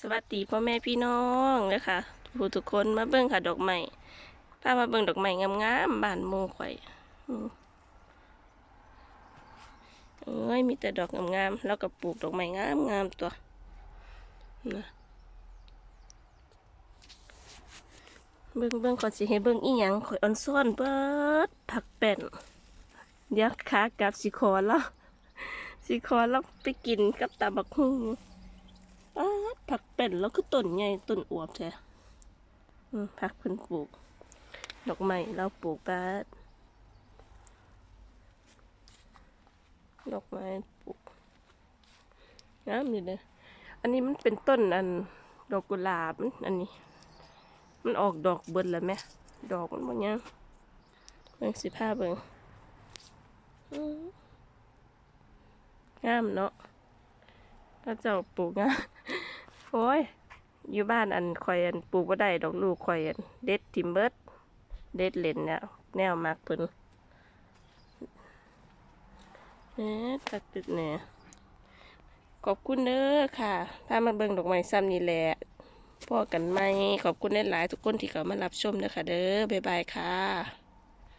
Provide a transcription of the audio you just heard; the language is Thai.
สวัสดีพ่อแม่พี่น้องนะคะผู้ทุกคนมาเบิ่งค่ะดอกไม้พามาเบิ่งดอกไม้งามๆบานมูข่อยเอ้ยมีแต่ดอกงามๆแล้วก็ปลูกดอกไม้งามๆตัวนะเบิ่งเบิ่งก่อนสิให้เบิ่งอีหยังข่อยออนซ่อนเบิดผักแป้นเดี๋ยวขากับสิขอแล้วสิขอแล้วไปกินกับตาบักหุ่ง ผักเป็นแล้วก็ต้นใหญ่ต้นอวบแท้อืมผักเพิ่นปลูก ดอกไม้เราปลูกป๊าดดอกไม้ปลูกงามอยู่เลยอันนี้มันเป็นต้นอันดอกกุหลาบมันอันนี้ มันออกดอกเบิดแล้วไหมดอกมันบ่ยังเบิ่งสิผ้าเบิ่งอืมงามเนาะถ้าเจ้าปลูกงาม โอ้ย อยู่บ้านอันคอยอันปลูกบ่ได้ดอกลูกคอยอันเด็ดทิมเบิร์ดเด็ดเลนเนี่ยแนวมากเพิ่นเอ๊ะตัดตึกเนี่ยขอบคุณเด้อค่ะพามาเบิ่งดอกไม้ซ้ำนี่แหละพ่อกันไหมขอบคุณหลายๆทุกคนที่เข้ามารับชมนะคะเด้อบ๊ายบายค่ะ